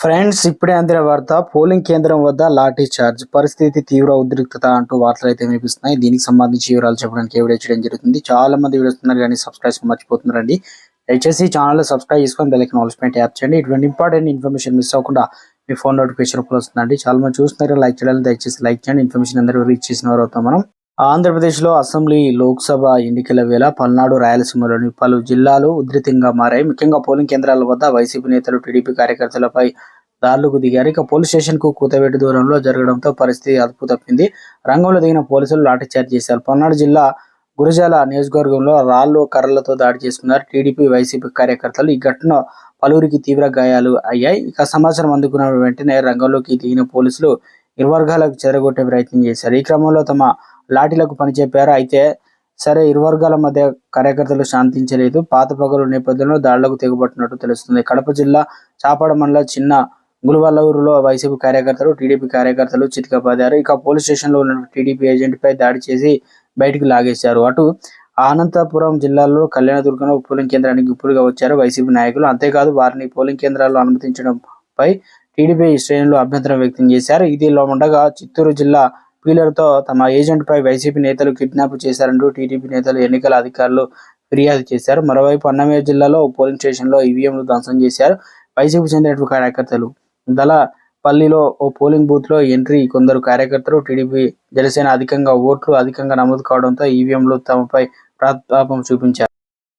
Friends ఇప్పుడే అందిన వార్త పోలింగ్ కేంద్రం వద్ద లాఠీ చార్జ్. పరిస్థితి తీవ్ర ఉద్రిక్తత అంటూ వార్తలు అయితే వినిపిస్తున్నాయి. దీనికి సంబంధించి వివరాలు చెప్పడానికి ఏ వీడియో చేయడం జరుగుతుంది. చాలా మంది వీడియోస్తున్నారు కానీ సబ్స్క్రైబ్ మర్చిపోతున్నారండి. దయచేసి ఛానల్ సబ్స్క్రైబ్ చేసుకొని బెల్ ఐకాన్ యాప్ చేయండి. ఇటువంటి ఇంపార్టెంట్ ఇన్ఫర్మేషన్ మిస్ అవ్వకుండా మీ ఫోన్ నోటిఫికేషన్ వస్తుందండి. చాలా మంది చూస్తున్నారు. లైక్ చేయాలి దయచేసి లైక్ చేయండి. ఇన్ఫర్మేషన్ అందరూ రీచ్ చేసిన వారు అవుతాం మనం. ఆంధ్రప్రదేశ్లో అసెంబ్లీ లోక్సభ ఎన్నికల వేళ పల్నాడు రాయలసీమలోని పలు జిల్లాలు ఉధృతంగా మారాయి. ముఖ్యంగా పోలింగ్ కేంద్రాల వద్ద వైసీపీ నేతలు టీడీపీ కార్యకర్తలపై దారులకు దిగారు. ఇక పోలీస్ స్టేషన్కు కూతవేటు దూరంలో జరగడంతో పరిస్థితి అదుపు తప్పింది. రంగంలో దిగిన పోలీసులు లాఠీచార్జ్ చేశారు. పల్నాడు జిల్లా గురజాల నియోజకవర్గంలో రాళ్ళు కర్రలతో దాడి చేసుకున్నారు టీడీపీ వైసీపీ కార్యకర్తలు. ఈ ఘటన పలువురికి తీవ్ర గాయాలు అయ్యాయి. ఇక సమాచారం అందుకున్న వెంటనే రంగంలోకి దిగిన పోలీసులు ఇరు వర్గాలకు ప్రయత్నం చేశారు. ఈ క్రమంలో తమ లాఠీలకు పనిచెప్పారు అయితే సరే ఇరు వర్గాల మధ్య కార్యకర్తలు శాంతించలేదు. పాత పగలు నేపథ్యంలో దాడులకు తెగబట్టినట్టు తెలుస్తుంది. కడప జిల్లా చాపాడ మండల చిన్న గులువల్లూరులో వైసీపీ కార్యకర్తలు టీడీపీ కార్యకర్తలు చితికపాదారు. ఇక పోలీస్ స్టేషన్లో ఉన్న టీడీపీ ఏజెంట్ పై దాడి చేసి బయటికి లాగేశారు. అటు అనంతపురం జిల్లాలో కళ్యాణదుర్గంలో పోలింగ్ కేంద్రానికి గుప్పులుగా వచ్చారు వైసీపీ నాయకులు. అంతేకాదు వారిని పోలింగ్ కేంద్రాల్లో అనుమతించడంపై టీడీపీ శ్రేణులు అభ్యంతరం వ్యక్తం చేశారు. ఇదిలో ఉండగా చిత్తూరు జిల్లా పీలర్తో తమ ఏజెంట్ పై వైసీపీ నేతలు కిడ్నాప్ చేశారంటూ టీడీపీ నేతలు ఎన్నికల అధికారులు ఫిర్యాదు చేశారు. మరోవైపు అన్నమయ్య జిల్లాలో పోలింగ్ స్టేషన్లో ఈవీఎంలు ధ్వంసం చేశారు. వైసీపీ చెందినటువంటి కార్యకర్తలు దళ పల్లిలో ఓ పోలింగ్ బూత్లో ఎంట్రీ కొందరు కార్యకర్తలు టీడీపీ జనసేన అధికంగా ఓట్లు అధికంగా నమోదు కావడంతో ఈవీఎంలు తమపై ప్రతాపం చూపించారు.